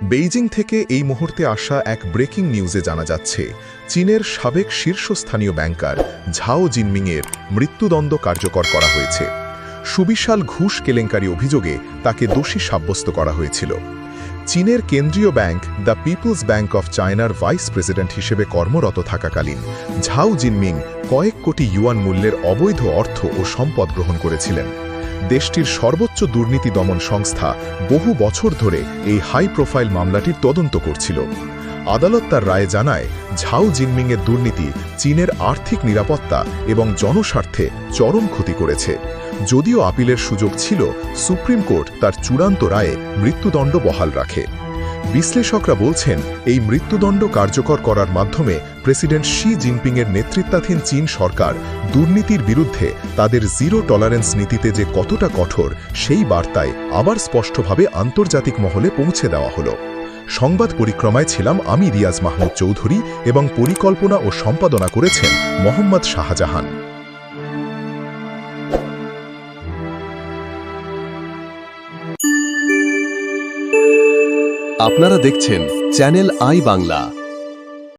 Beijing থেকে এই মুহূর্তে আসা এক ব্রেকিং নিউজে জানা যাচ্ছে, চীনের সাবেক শীর্ষস্থানীয় ব্যাংকার ঝাও জিনমিংয়ের মৃত্যুদণ্ড কার্যকর করা হয়েছে। সুবিশাল ঘুষ কেলেঙ্কারি অভিযোগে তাকে দোষী সাব্যস্ত করা হয়েছিল। চীনের কেন্দ্রীয় bank the People's Bank of চায়নার ভাইস প্রেসিডেন্ট হিসেবে কর্মরত থাকাকালীন ঝাও জিনমিং কয়েক কোটি ইউয়ান মূল্যের অবৈধ অর্থ ও সম্পদ গ্রহণ করেছিলেন। দেশটির সর্বোচ্চ দুর্নীতি দমন সংস্থা বহু বছর ধরে এই হাই প্রোফাইল মামলাটির তদন্ত করছিল। আদালত তার রায়ে জানায় ঝাও জিনমিংয়ের দুর্নীতি চীনের আর্থিক নিরাপত্তা এবং জনস্বার্থে চরম ক্ষতি করেছে। যদিও আপিলের সুযোগ ছিল, সুপ্রিম কোর্ট তার চূড়ান্ত রায়ে মৃত্যুদণ্ড বহাল রাখে। বিশ্লেষকরা বলছেন, এই মৃত্যুদণ্ড কার্যকর করার মাধ্যমে প্রেসিডেন্ট শি জিনপিংয়ের নেতৃত্বাধীন চীন সরকার দুর্নীতির বিরুদ্ধে তাদের জিরো টলারেন্স নীতিতে যে কতটা কঠোর, সেই বার্তায় আবার স্পষ্টভাবে আন্তর্জাতিক মহলে পৌঁছে দেওয়া হলো। সংবাদ পরিক্রমায় ছিলাম আমি রিয়াজ মাহমুদ চৌধুরী এবং পরিকল্পনা ও সম্পাদনা করেছেন মোহাম্মদ শাহজাহান। আপনারা দেখছেন চ্যানেল আই বাংলা।